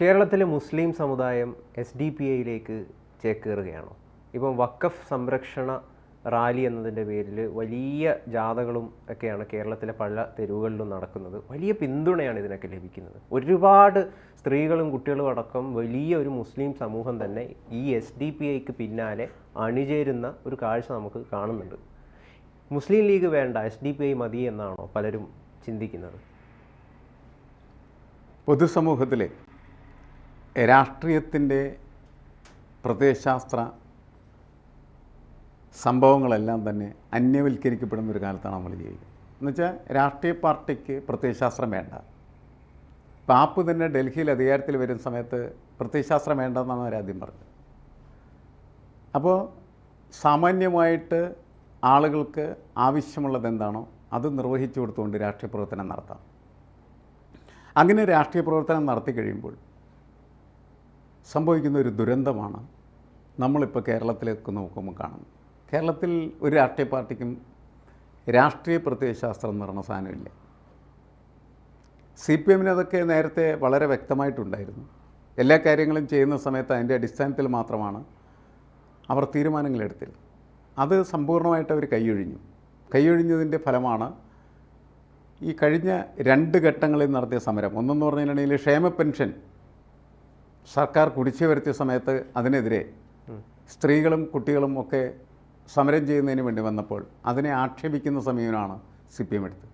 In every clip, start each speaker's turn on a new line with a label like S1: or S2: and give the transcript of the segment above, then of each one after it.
S1: കേരളത്തിലെ മുസ്ലിം സമുദായം എസ് ഡി പി ഐയിലേക്ക് ചേക്കേറുകയാണോ? ഇപ്പം വക്കഫ് സംരക്ഷണ റാലി എന്നതിന്റെ പേരിൽ വലിയ ജാഥകളും ഒക്കെയാണ് കേരളത്തിലെ പല തെരുവുകളിലും നടക്കുന്നത്. വലിയ പിന്തുണയാണ് ഇതിനൊക്കെ ലഭിക്കുന്നത്. ഒരുപാട് സ്ത്രീകളും കുട്ടികളും അടക്കം വലിയ ഒരു മുസ്ലിം സമൂഹം തന്നെ ഈ എസ് ഡി പി ഐക്ക് പിന്നാലെ അണിചേരുന്ന ഒരു കാഴ്ച നമുക്ക് കാണുന്നുണ്ട്. മുസ്ലിം ലീഗ് വേണ്ട എസ് ഡി പി ഐ മതി എന്നാണോ പലരും ചിന്തിക്കുന്നത്?
S2: പൊതുസമൂഹത്തിലെ രാഷ്ട്രീയത്തിന്റെ പ്രത്യയശാസ്ത്ര സംഭവങ്ങളെല്ലാം തന്നെ അന്യവൽക്കരിക്കപ്പെടുന്ന ഒരു കാലത്താണ് നമ്മൾ ജീവിക്കുന്നത്. എന്നുവെച്ചാൽ രാഷ്ട്രീയ പാർട്ടിക്ക് പ്രത്യയശാസ്ത്രം വേണ്ട. പാപ്പ് തന്നെ ഡൽഹിയിൽ അധികാരത്തിൽ വരുന്ന സമയത്ത് പ്രത്യയശാസ്ത്രം വേണ്ടെന്നാണ് അവരാദ്യം പറഞ്ഞത്. അപ്പോൾ സാമാന്യമായിട്ട് ആളുകൾക്ക് ആവശ്യമുള്ളത് എന്താണോ അത് നിർവഹിച്ചു കൊടുത്തുകൊണ്ട് രാഷ്ട്രീയ പ്രവർത്തനം നടത്താം. അങ്ങനെ രാഷ്ട്രീയ പ്രവർത്തനം നടത്തി കഴിയുമ്പോൾ സംഭവിക്കുന്ന ഒരു ദുരന്തമാണ് നമ്മളിപ്പോൾ കേരളത്തിലേക്ക് നോക്കുമ്പോൾ കാണുന്നത്. കേരളത്തിൽ ഒരു രാഷ്ട്രീയ പാർട്ടിക്കും രാഷ്ട്രീയ പ്രത്യയശാസ്ത്രം എന്ന് പറഞ്ഞ സാധനമില്ല സി പി എമ്മിന് അതൊക്കെ നേരത്തെ വളരെ വ്യക്തമായിട്ടുണ്ടായിരുന്നു. എല്ലാ കാര്യങ്ങളും ചെയ്യുന്ന സമയത്ത് അതിന്റെ അടിസ്ഥാനത്തിൽ മാത്രമാണ് അവർ തീരുമാനങ്ങളെടുത്തത് അത് സമ്പൂർണമായിട്ട് അവർ കൈയൊഴിഞ്ഞു. കൈയൊഴിഞ്ഞതിന്റെ ഫലമാണ് ഈ കഴിഞ്ഞ രണ്ട് ഘട്ടങ്ങളിൽ നടത്തിയ സമരം. ഒന്നെന്ന് പറഞ്ഞിട്ടുണ്ടെങ്കിൽ ക്ഷേമ പെൻഷൻ സർക്കാർ കുടിച്ചു വരുത്തിയ സമയത്ത് അതിനെതിരെ സ്ത്രീകളും കുട്ടികളും ഒക്കെ സമരം ചെയ്യുന്നതിന് വേണ്ടി വന്നപ്പോൾ അതിനെ ആക്ഷേപിക്കുന്ന സമീപനമാണ് സി പി എം എടുത്തത്.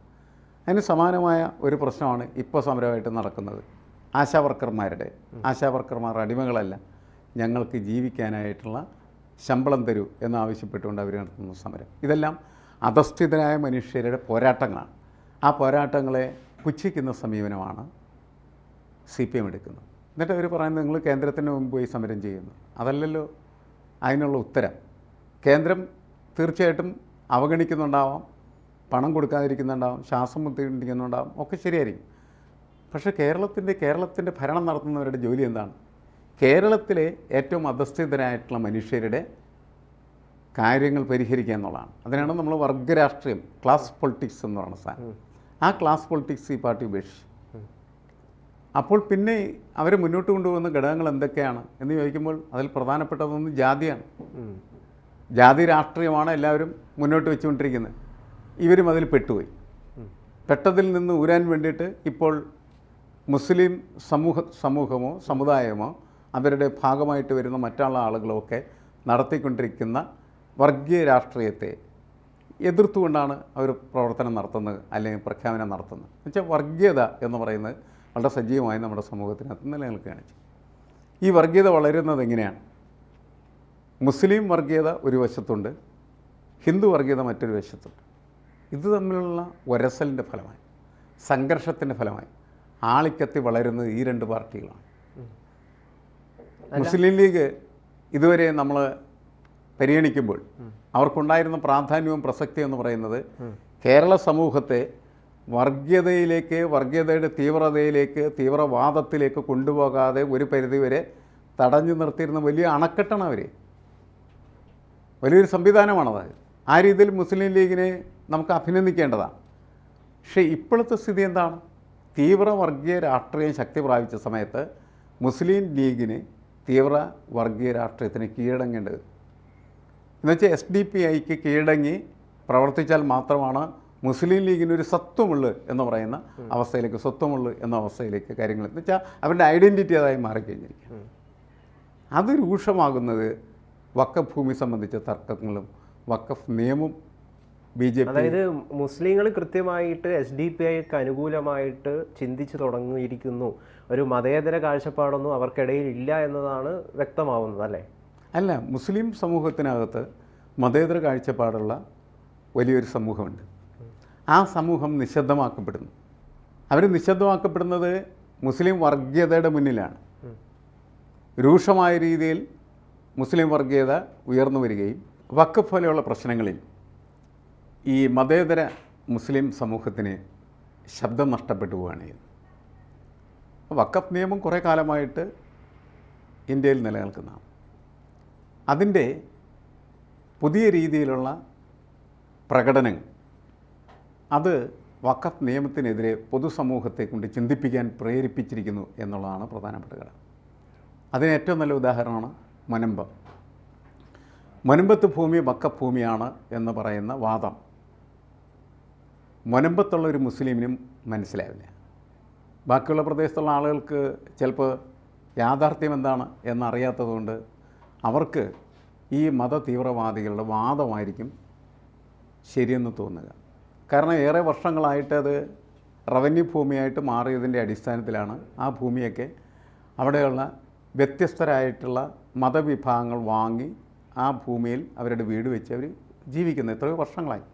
S2: അതിന് സമാനമായ ഒരു പ്രശ്നമാണ് ഇപ്പോൾ സമരമായിട്ട് നടക്കുന്നത്. ആശാവർക്കർമാരുടെ ആശാവർക്കർമാർ അടിമകളല്ല. ഞങ്ങൾക്ക് ജീവിക്കാനായിട്ടുള്ള ശമ്പളം തരൂ എന്നാവശ്യപ്പെട്ടുകൊണ്ട് അവർ നടത്തുന്ന സമരം. ഇതെല്ലാം അധസ്ഥിതരായ മനുഷ്യരുടെ പോരാട്ടങ്ങളാണ്. ആ പോരാട്ടങ്ങളെ പുച്ഛിക്കുന്ന സമീപനമാണ് സി പി എം എടുക്കുന്നത്. എന്നിട്ട് അവർ പറയുന്നത് നിങ്ങൾ കേന്ദ്രത്തിന് മുമ്പ് പോയി സമരം ചെയ്യുന്നു. അതല്ലല്ലോ അതിനുള്ള ഉത്തരം. കേന്ദ്രം തീർച്ചയായിട്ടും അവഗണിക്കുന്നുണ്ടാവാം പണം കൊടുക്കാതിരിക്കുന്നുണ്ടാവും ശ്വാസം മുത്തിരിക്കുന്നുണ്ടാവും ഒക്കെ ശരിയായിരിക്കും. പക്ഷേ കേരളത്തിന്റെ കേരളത്തിന്റെ ഭരണം നടത്തുന്നവരുടെ ജോലി എന്താണ്? കേരളത്തിലെ ഏറ്റവും അധസ്ഥിതരായിട്ടുള്ള മനുഷ്യരുടെ കാര്യങ്ങൾ പരിഹരിക്കുക എന്നുള്ളതാണ്. അതിനാണ് നമ്മൾ വർഗരാഷ്ട്രീയം ക്ലാസ് പൊളിറ്റിക്സ് എന്ന് പറയുന്ന സാധനം. ആ ക്ലാസ് പൊളിറ്റിക്സ് ഈ പാർട്ടി ഉപേക്ഷിച്ചു അപ്പോൾ പിന്നെ അവർ മുന്നോട്ട് കൊണ്ടുപോകുന്ന ഘടകങ്ങൾ എന്തൊക്കെയാണ് എന്ന് ചോദിക്കുമ്പോൾ അതിൽ പ്രധാനപ്പെട്ടതൊന്ന് ജാതിയാണ്. ജാതി രാഷ്ട്രീയമാണ് എല്ലാവരും മുന്നോട്ട് വെച്ചുകൊണ്ടിരിക്കുന്നത്. ഇവരും അതിൽ പെട്ടുപോയി. പെട്ടതിൽ നിന്ന് ഊരാൻ വേണ്ടിയിട്ട് ഇപ്പോൾ മുസ്ലിം സമൂഹ സമൂഹമോ സമുദായമോ അവരുടെ ഭാഗമായിട്ട് വരുന്ന മറ്റുള്ള ആളുകളൊക്കെ നടത്തിക്കൊണ്ടിരിക്കുന്ന വർഗീയ രാഷ്ട്രീയത്തെ എതിർത്തുകൊണ്ടാണ് അവർ പ്രവർത്തനം നടത്തുന്നത് അല്ലെങ്കിൽ പ്രഖ്യാപനം നടത്തുന്നത്. എന്നുവെച്ചാൽ വർഗീയത എന്ന് പറയുന്നത് വളരെ സജീവമായി നമ്മുടെ സമൂഹത്തിനകത്ത് നിലനിൽക്കുകയാണ് ഈ വർഗീയത വളരുന്നത് എങ്ങനെയാണ്? മുസ്ലിം വർഗീയത ഒരു വശത്തുണ്ട് ഹിന്ദു വർഗീയത മറ്റൊരു വശത്തുണ്ട്. ഇത് തമ്മിലുള്ള ഒരസലിന്റെ ഫലമായി സംഘർഷത്തിന്റെ ഫലമായി ആളിക്കത്തി വളരുന്നത് ഈ രണ്ട് പാർട്ടികളാണ്. മുസ്ലിം ലീഗ് ഇതുവരെ നമ്മൾ പരിഗണിക്കുമ്പോൾ അവർക്കുണ്ടായിരുന്ന പ്രാധാന്യവും പ്രസക്തിയും എന്ന് പറയുന്നത് കേരള സമൂഹത്തെ വർഗീയതയിലേക്ക് വർഗീയതയുടെ തീവ്രതയിലേക്ക് തീവ്രവാദത്തിലേക്ക് കൊണ്ടുപോകാതെ ഒരു പരിധിവരെ തടഞ്ഞു നിർത്തിയിരുന്ന വലിയ അണക്കെട്ടാണ് അവർ വലിയൊരു സംവിധാനമാണത് ആ രീതിയിൽ മുസ്ലിം ലീഗിനെ നമുക്ക് അഭിനന്ദിക്കേണ്ടതാണ്. പക്ഷേ ഇപ്പോഴത്തെ സ്ഥിതി എന്താണ്? തീവ്ര വർഗീയ രാഷ്ട്രീയം ശക്തി പ്രാപിച്ച സമയത്ത് മുസ്ലിം ലീഗിന് തീവ്ര വർഗീയ രാഷ്ട്രീയത്തിന് കീഴടങ്ങേണ്ടത്. എന്നുവെച്ചാൽ എസ് ഡി പി ഐക്ക് കീഴടങ്ങി പ്രവർത്തിച്ചാൽ മാത്രമാണ് മുസ്ലിം ലീഗിന് ഒരു സത്വമുള്ളു എന്ന് പറയുന്ന അവസ്ഥയിലേക്ക് സ്വത്വമുള്ളു എന്ന അവസ്ഥയിലേക്ക് കാര്യങ്ങൾ എന്ന് വെച്ചാൽ അവരുടെ ഐഡന്റിറ്റി അതായി മാറിക്കഴിഞ്ഞിരിക്കും അത് രൂക്ഷമാകുന്നത് വക്കഫ് ഭൂമി സംബന്ധിച്ച തർക്കങ്ങളും വക്കഫ് നിയമം ബി ജെ പി
S1: അതായത് മുസ്ലിങ്ങൾ കൃത്യമായിട്ട് എസ് ഡി പി ഐക്ക് അനുകൂലമായിട്ട് ചിന്തിച്ചു തുടങ്ങിയിരിക്കുന്നു. ഒരു മതേതര കാഴ്ചപ്പാടൊന്നും അവർക്കിടയിൽ ഇല്ല എന്നതാണ് വ്യക്തമാവുന്നത് അല്ലേ?
S2: അല്ല മുസ്ലിം സമൂഹത്തിനകത്ത് മതേതര കാഴ്ചപ്പാടുള്ള വലിയൊരു സമൂഹമുണ്ട്. ആ സമൂഹം നിശബ്ദമാക്കപ്പെടുന്നു. അവർ നിശബ്ദമാക്കപ്പെടുന്നത് മുസ്ലിം വർഗീയതയുടെ മുന്നിലാണ്. രൂക്ഷമായ രീതിയിൽ മുസ്ലിം വർഗീയത ഉയർന്നു വരികയും വക്കഫ് പോലെയുള്ള പ്രശ്നങ്ങളിൽ ഈ മതേതര മുസ്ലിം സമൂഹത്തിന് ശബ്ദം നഷ്ടപ്പെട്ടു പോവുകയാണ് വക്കഫ് നിയമം കുറേ കാലമായിട്ട് ഇന്ത്യയിൽ നിലനിൽക്കുന്നതാണ്. അതിന്റെ പുതിയ രീതിയിലുള്ള പ്രകടനങ്ങൾ അത് വഖഫ് നിയമത്തിനെതിരെ പൊതുസമൂഹത്തെ കൊണ്ട് ചിന്തിപ്പിക്കാൻ പ്രേരിപ്പിച്ചിരിക്കുന്നു എന്നുള്ളതാണ് പ്രധാനപ്പെട്ട ഘടകം. അതിന് ഏറ്റവും നല്ല ഉദാഹരണമാണ് മുനമ്പം. മുനമ്പത്ത് ഭൂമി വക്കഫ് ഭൂമിയാണ് എന്ന് പറയുന്ന വാദം മുനമ്പത്തുള്ള ഒരു മുസ്ലിമിനും മനസ്സിലാവില്ല. ബാക്കിയുള്ള പ്രദേശത്തുള്ള ആളുകൾക്ക് ചിലപ്പോൾ യാഥാർത്ഥ്യം എന്താണ് എന്നറിയാത്തതുകൊണ്ട് അവർക്ക് ഈ മത തീവ്രവാദികളുടെ വാദമായിരിക്കും ശരിയെന്ന് തോന്നുക. കാരണം ഏറെ വർഷങ്ങളായിട്ട് അത് റവന്യൂ ഭൂമിയായിട്ട് മാറിയതിന്റെ അടിസ്ഥാനത്തിലാണ് ആ ഭൂമിയൊക്കെ അവിടെയുള്ള വ്യത്യസ്തരായിട്ടുള്ള മതവിഭാഗങ്ങൾ വാങ്ങി ആ ഭൂമിയിൽ അവരുടെ വീട് വെച്ച് അവർ ജീവിക്കുന്നത് എത്രയോ വർഷങ്ങളായി.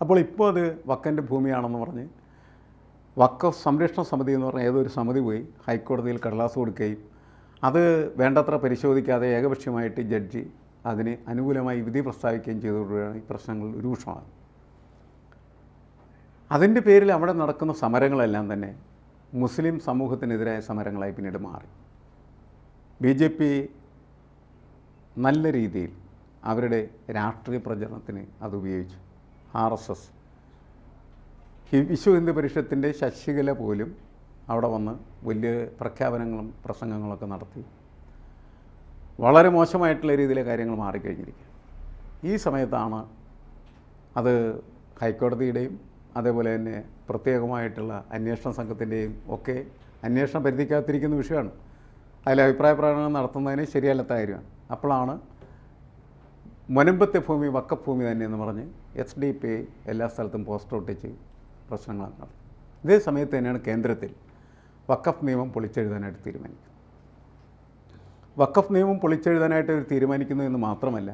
S2: അപ്പോൾ ഇപ്പോൾ അത് വക്കന്റെ ഭൂമിയാണെന്ന് പറഞ്ഞ് വക്ക സംരക്ഷണ സമിതി എന്ന് പറഞ്ഞ ഏതൊരു സമിതി പോയി ഹൈക്കോടതിയിൽ കടലാസ് കൊടുക്കുകയും അത് വേണ്ടത്ര പരിശോധിക്കാതെ ഏകപക്ഷീയമായിട്ട് ജഡ്ജി അതിന് അനുകൂലമായി വിധി പ്രസ്താവിക്കുകയും ചെയ്തതോടുകൂടിയാണ് ഈ പ്രശ്നങ്ങൾ രൂക്ഷമാകുന്നത്. അതിന്റെ പേരിൽ അവിടെ നടക്കുന്ന സമരങ്ങളെല്ലാം തന്നെ മുസ്ലിം സമൂഹത്തിനെതിരായ സമരങ്ങളായി പിന്നീട് മാറി. ബി ജെ പി നല്ല രീതിയിൽ അവരുടെ രാഷ്ട്രീയ പ്രചരണത്തിന് അത് ഉപയോഗിച്ചു. R S S. Vishwa Hindu പരിഷത്തിന്റെ Sasikala പോലും അവിടെ വന്ന് വലിയ പ്രഖ്യാപനങ്ങളും പ്രസംഗങ്ങളൊക്കെ നടത്തി. വളരെ മോശമായിട്ടുള്ള രീതിയിലെ കാര്യങ്ങൾ മാറിക്കഴിഞ്ഞിരിക്കുക ഈ സമയത്താണ് അത് ഹൈക്കോടതിയുടെയും അതേപോലെ തന്നെ പ്രത്യേകമായിട്ടുള്ള അന്വേഷണ സംഘത്തിന്റെയും ഒക്കെ അന്വേഷണം പരിധിക്കകത്തിരിക്കുന്ന വിഷയമാണ്. അതിൽ അഭിപ്രായ പ്രകടനം നടത്തുന്നതിന് ശരിയല്ലാത്ത കാര്യമാണ്. അപ്പോഴാണ് മുനമ്പത്തെ ഭൂമി വക്കഭൂമി തന്നെ എന്ന് പറഞ്ഞ് എസ് ഡി പി എല്ലാ സ്ഥലത്തും പോസ്റ്റർ ഒട്ടിച്ച് പ്രശ്നങ്ങളാണ് നടത്തി ഇതേ സമയത്ത് തന്നെയാണ് കേന്ദ്രത്തിൽ വക്കഫ് നിയമം പൊളിച്ചെഴുതാനായിട്ട് തീരുമാനിക്കുന്നത്. വക്കഫ് നിയമം പൊളിച്ചെഴുതാനായിട്ട് തീരുമാനിക്കുന്നു എന്ന് മാത്രമല്ല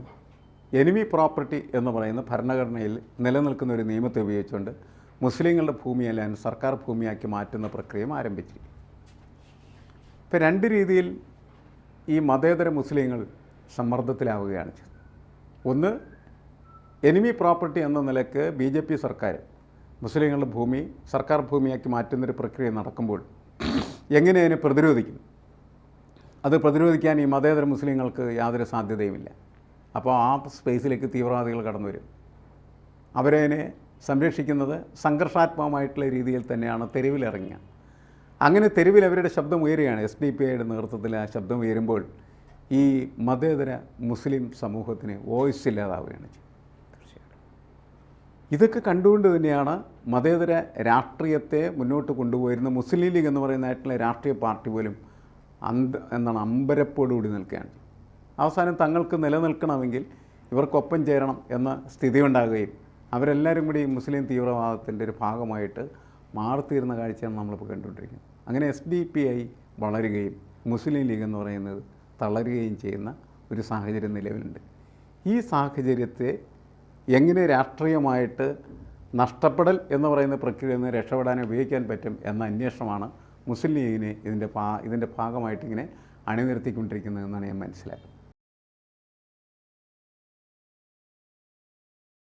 S2: എനിമി പ്രോപ്പർട്ടി എന്ന് പറയുന്ന ഭരണഘടനയിൽ നിലനിൽക്കുന്ന ഒരു നിയമത്തെ ഉപയോഗിച്ചുകൊണ്ട് മുസ്ലിങ്ങളുടെ ഭൂമിയെല്ലാം സർക്കാർ ഭൂമിയാക്കി മാറ്റുന്ന പ്രക്രിയയും ആരംഭിച്ചിരിക്കും ഇപ്പം രണ്ട് രീതിയിൽ ഈ മതേതര മുസ്ലിങ്ങൾ സമ്മർദ്ദത്തിലാവുകയാണ് ചെയ്തത്. ഒന്ന് എനിമി പ്രോപ്പർട്ടി എന്ന നിലയ്ക്ക് ബി ജെ പി സർക്കാർ മുസ്ലിങ്ങളുടെ ഭൂമി സർക്കാർ ഭൂമിയാക്കി മാറ്റുന്നൊരു പ്രക്രിയ നടക്കുമ്പോൾ എങ്ങനെ അതിനെ പ്രതിരോധിക്കും അത് പ്രതിരോധിക്കാൻ ഈ മതേതര മുസ്ലിങ്ങൾക്ക് യാതൊരു സാധ്യതയുമില്ല. അപ്പോൾ ആ സ്പേസിലേക്ക് തീവ്രവാദികൾ കടന്നു വരും. അവരതിനെ സംരക്ഷിക്കുന്നത് സംഘർഷാത്മകമായിട്ടുള്ള രീതിയിൽ തന്നെയാണ് തെരുവിലിറങ്ങുക അങ്ങനെ തെരുവിൽ അവരുടെ ശബ്ദം ഉയരുകയാണ്. എസ് ഡി പി ഐയുടെ നേതൃത്വത്തിൽ ആ ശബ്ദം ഉയരുമ്പോൾ ഈ മതേതര മുസ്ലിം സമൂഹത്തിന് വോയിസ് ഇല്ലാതാവുകയാണ് ഇതൊക്കെ കണ്ടുകൊണ്ട് തന്നെയാണ് മതേതര രാഷ്ട്രീയത്തെ മുന്നോട്ട് കൊണ്ടുപോയിരുന്ന മുസ്ലിം ലീഗ് എന്ന് പറയുന്നതായിട്ടുള്ള രാഷ്ട്രീയ പാർട്ടി പോലും അന്ത എന്താണ് അമ്പരപ്പോടുകൂടി നിൽക്കുകയാണ് അവസാനം തങ്ങൾക്ക് നിലനിൽക്കണമെങ്കിൽ ഇവർക്കൊപ്പം ചേരണം എന്ന സ്ഥിതി ഉണ്ടാകുകയും അവരെല്ലാവരും കൂടി മുസ്ലിം തീവ്രവാദത്തിന്റെ ഒരു ഭാഗമായിട്ട് മാറിത്തീരുന്ന കാഴ്ചയാണ് നമ്മളിപ്പോൾ കണ്ടുകൊണ്ടിരിക്കുന്നത്. അങ്ങനെ എസ് ഡി പി ഐ വളരുകയും മുസ്ലിം ലീഗ് എന്ന് പറയുന്നത് തളരുകയും ചെയ്യുന്ന ഒരു സാഹചര്യം നിലവിലുണ്ട്. ഈ സാഹചര്യത്തെ എങ്ങനെ രാഷ്ട്രീയമായിട്ട് നഷ്ടപ്പെടൽ എന്ന് പറയുന്ന പ്രക്രിയയിൽ നിന്ന് രക്ഷപ്പെടാൻ ഉപയോഗിക്കാൻ പറ്റും എന്ന അന്വേഷണമാണ് മുസ്ലിം ലീഗിനെ ഇതിന്റെ ഭാ ഇതിന്റെ ഭാഗമായിട്ട് ഇങ്ങനെ അണിനിരത്തിക്കൊണ്ടിരിക്കുന്നത് എന്നാണ് ഞാൻ മനസ്സിലാക്കുന്നത്.